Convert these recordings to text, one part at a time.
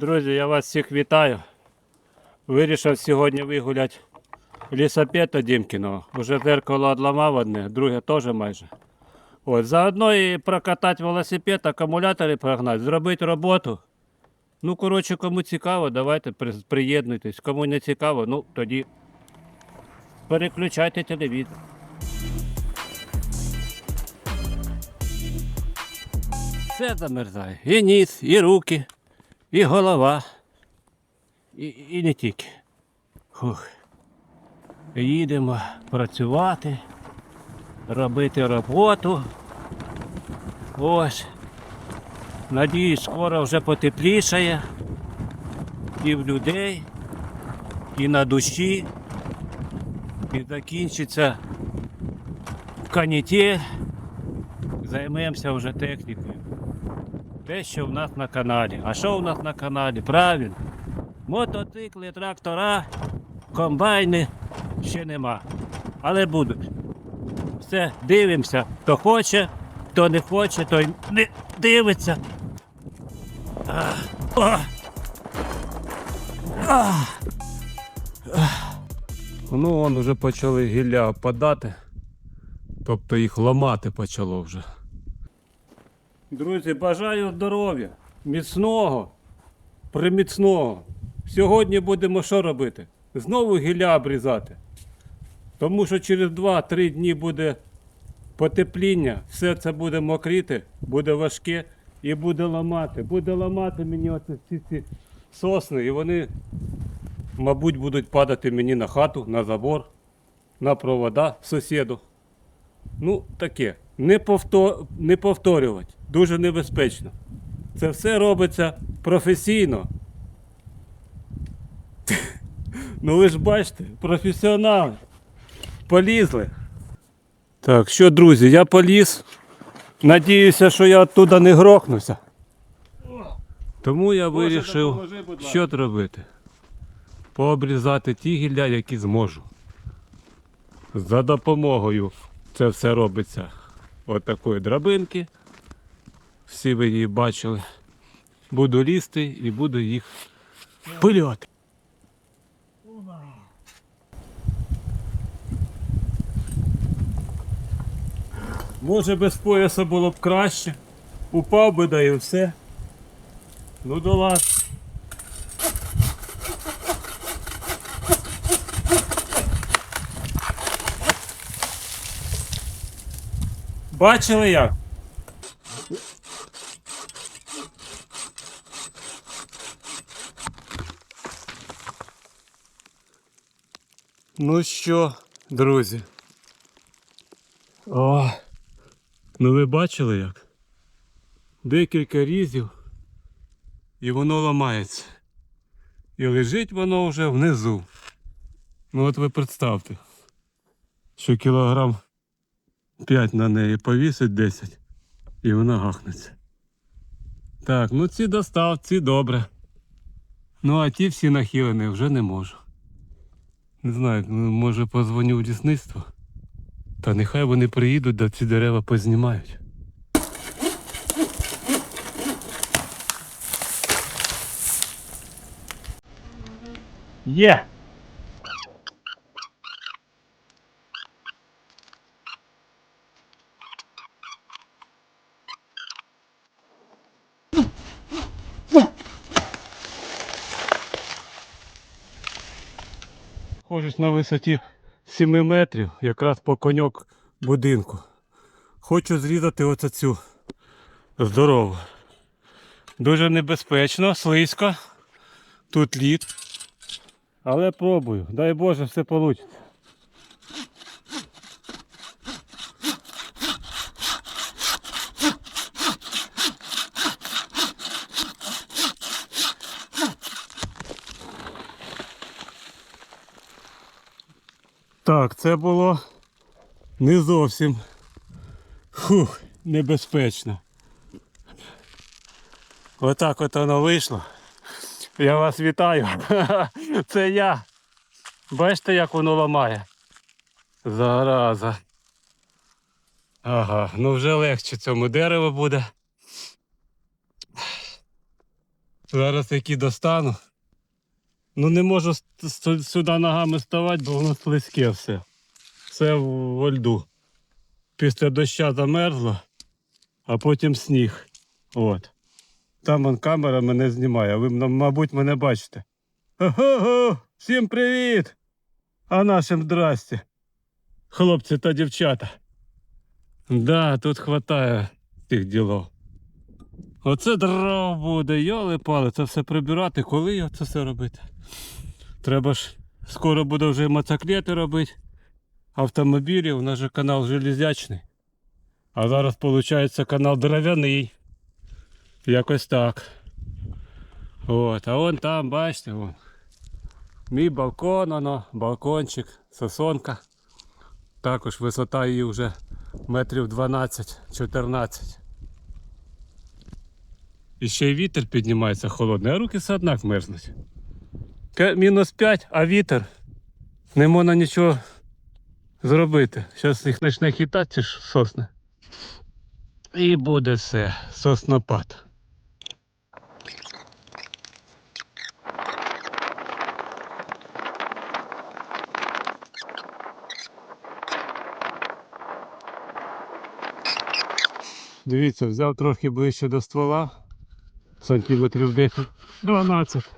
Друзі, я вас всіх вітаю. Вирішив сьогодні вигуляти лісопета Дімкіного. Уже зеркало одламав одне, друге теж майже. От, заодно і прокатати велосипед, акумулятори прогнати, зробити роботу. Ну, коротше, кому цікаво, давайте приєднуйтесь. Кому не цікаво, ну тоді переключайте телевізор. Все замерзає. І ніс, і руки, і голова. І, і не тільки. Фух. Їдемо працювати, робити роботу. Ось. Надіюсь, скоро вже потеплішає. І в людей, і на душі. І закінчиться канітель. Займемося вже технікою. Те, що в нас на каналі. А що в нас на каналі? Правильно. Мотоцикли, трактора, комбайни ще нема. Але будуть. Все, дивимося. Хто хоче, хто не хоче, той не дивиться. Ах, ах. Ах. Ах. Ну, вон вже почали гілля опадати. Тобто їх ламати почало вже. Друзі, бажаю здоров'я, міцного, приміцного. Сьогодні будемо що робити? Знову гілля обрізати. Тому що через 2-3 дні буде потепління, все це буде мокріти, буде важке і буде ламати. Буде ламати мені оці ці, ці сосни, і вони, мабуть, будуть падати мені на хату, на забор, на провода сусіду. Ну, таке. Не, повто... не повторювати. Дуже небезпечно. Це все робиться професійно. Ну ви ж бачите, професіонали. Полізли. Так, що, друзі, я поліз. Надіюся, що я оттуда не грохнуся. Тому я вирішив, допоможи, що робити. Пообрізати ті гілля, які зможу. За допомогою це все робиться от такої драбинки. Всі ви її бачили. Буду лізти і буду їх пиляти. Може без пояса було б краще. Упав би да і все. Ну да ладно. Бачили як? Ну що, друзі? О, ну ви бачили як? Декілька різів і воно ламається. І лежить воно вже внизу. Ну от ви представте, що кілограм 5 на неї повісить 10 і вона гахнеться. Так, ну ці достав, ці добре. Ну а ті всі нахилені вже не можу. Не знаю, ну, може позвоню в лісництво. Та нехай вони приїдуть, да ці дерева познімають. Є! Хожусь на висоті 7 метрів, якраз по коньок будинку. Хочу зрізати оце цю здорову. Дуже небезпечно, слизько. Тут лід. Але пробую. Дай Боже, все вийде. Так, це було не зовсім фух, небезпечно. Отак от воно вийшло. Я вас вітаю. Це я. Бачите, як воно ламає? Зараза. Ага, ну вже легше цьому дереву буде. Зараз які достану. Ну не можу сюди ногами ставати, бо воно слизьке все. Все в, льду. Після доща замерзло, а потім сніг. От. Там вон камера мене знімає, ви, мабуть, мене бачите. Ого! Всім привіт! А нашим здрасте. Хлопці та дівчата. Да, тут хватає тих ділов. Оце дров буде, йоли пали, це все прибирати. Коли це все робити? Треба ж скоро буде вже і мотоциклети робити. Автомобілі, у нас же канал железячний. А зараз виходить канал дерев'яний. Якось так. От, а вон там, бачите, вон. Мій балкон, воно, балкончик, сосонка. Також висота її вже метрів 12-14. І ще й вітер піднімається холодний, а руки все однак мерзнуть. Мінус 5, а вітер. Не можна нічого зробити. Зараз їх почне хитати сосни. І буде все. Соснопад. Дивіться, взяв трохи ближче до ствола, сантиметрів 10, 12.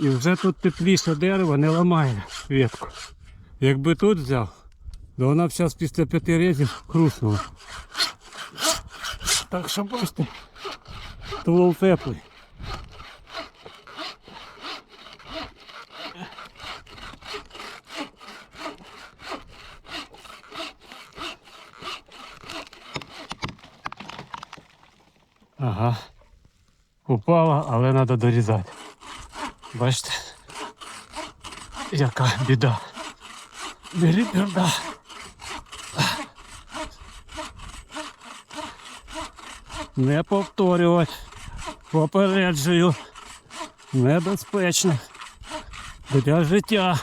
І вже тут тепліше дерево не ламає ветку. Якби тут взяв, то вона б зараз після п'яти разів хруснула. Так що бачите, ствол теплий. Ага. Упала, але треба дорізати. Бачите? Яка біда. Бери біда. Не повторювати. Попереджую. Небезпечно. Для життя.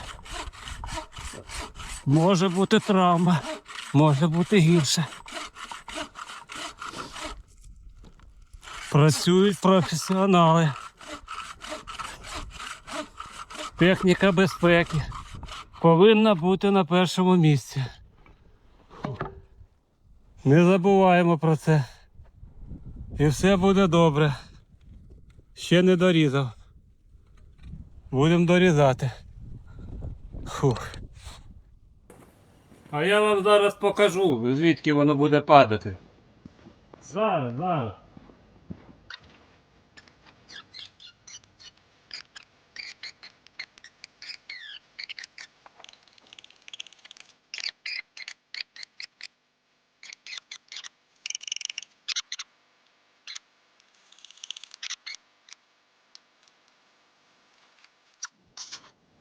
Може бути травма, може бути гірше. Працюють професіонали. Техніка безпеки повинна бути на першому місці. Не забуваємо про це. І все буде добре. Ще не дорізав. Будемо дорізати. Фух. А я вам зараз покажу, звідки воно буде падати. Зараз, зараз.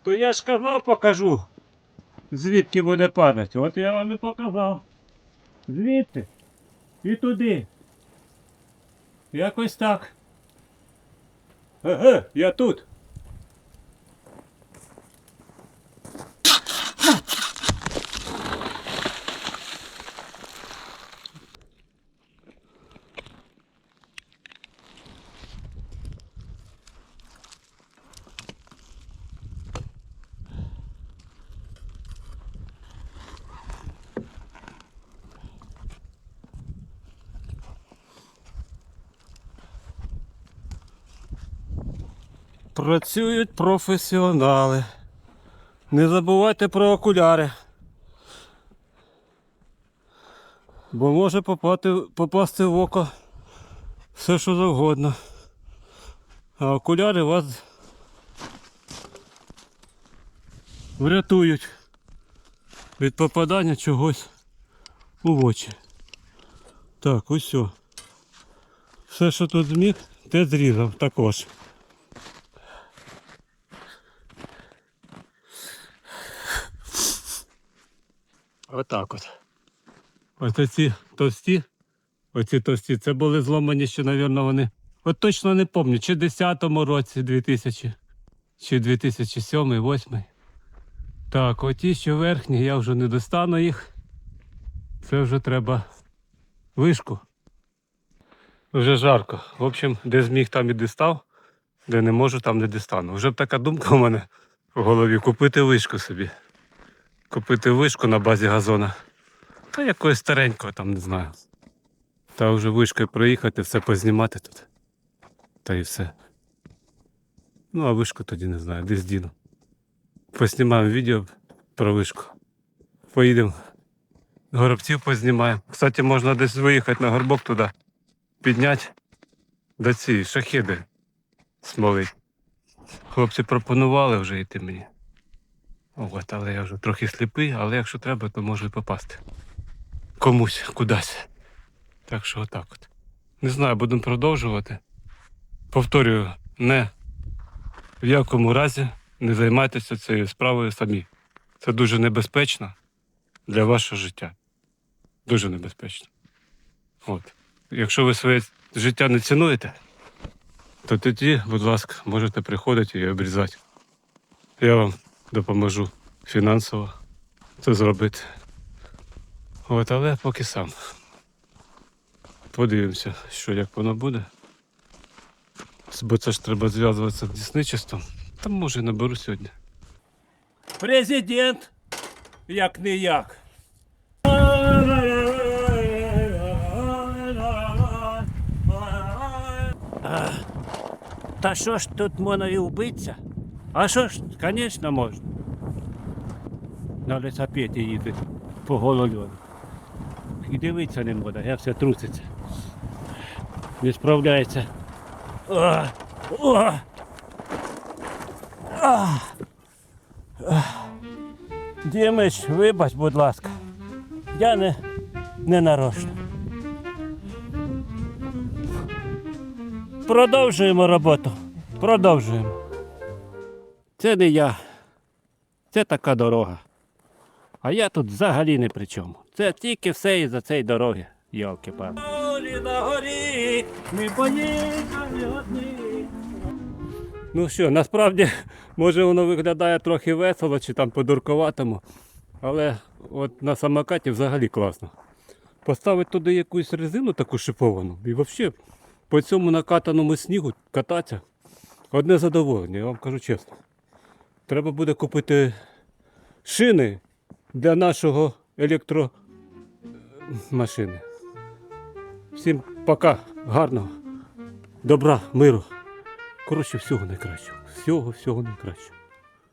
То я ж казав покажу, звідки буде падати. От я вам і показав. Звідти і туди. Якось так. Еге, я тут. Працюють професіонали. Не забувайте про окуляри. Бо може попасти, попасти в око все, що завгодно. А окуляри вас врятують від попадання чогось у очі. Так, все. Все, що тут зміг, те зрізав також. Отак от. Ось оці товсті. Оці товсті. Це були зломані ще, мабуть, вони. От точно не пам'ятаю, чи в 10-му році 2000, чи 2007 2008 Так, оті, що верхні, я вже не достану їх. Це вже треба вишку. Вже жарко. В общем, де зміг там і дістав. Де не можу, там не дістану. Вже б така думка у мене в голові купити вишку собі. Купити вишку на базі газона. Та якогось старенького там не знаю. Та вже вишкою проїхати, все познімати тут. Та і все. Ну, а вишку тоді не знаю, десь діну. Поснімаємо відео про вишку. Поїдемо. Горобців познімаємо. Кстати, можна десь виїхати на горбок туди. Підняти до ці шахіди смолить. Хлопці пропонували вже йти мені. От, але я вже трохи сліпий, але якщо треба, то можу і попасти. Комусь кудись. Так що отак от. Не знаю, будемо продовжувати. Повторюю, не в якому разі не займайтеся цією справою самі. Це дуже небезпечно для вашого життя. Дуже небезпечно. От. Якщо ви своє життя не цінуєте, то тоді, будь ласка, можете приходити і обрізати. Я вам допоможу фінансово це зробити. От, але поки сам. Подивимося, що як воно буде. Бо це ж треба зв'язуватися з дісничеством. Там може наберу сьогодні. Президент, як не як. Та що ж тут можна і вбитися? А що ж, звісно, можна. На лесопеті їздить по голові. І дивитися не можна, я все труситься. Не справляється. О, а. А. Дімич, вибач, будь ласка. Я не, не нарочно. Продовжуємо роботу. Продовжуємо. Це не я. Це така дорога. А я тут взагалі не при чому. Це тільки все із-за цієї дороги, йолки одні. Ну що, насправді, може воно виглядає трохи весело чи там по-дурковатому, але от на самокаті взагалі класно. Поставити туди якусь резину таку шиповану і взагалі по цьому накатаному снігу кататися одне задоволення, я вам кажу чесно. Треба буде купити шини для нашого електромашини. Всім пока, гарного, добра, миру. Коротше, всього найкращого. Всього, всього найкращого.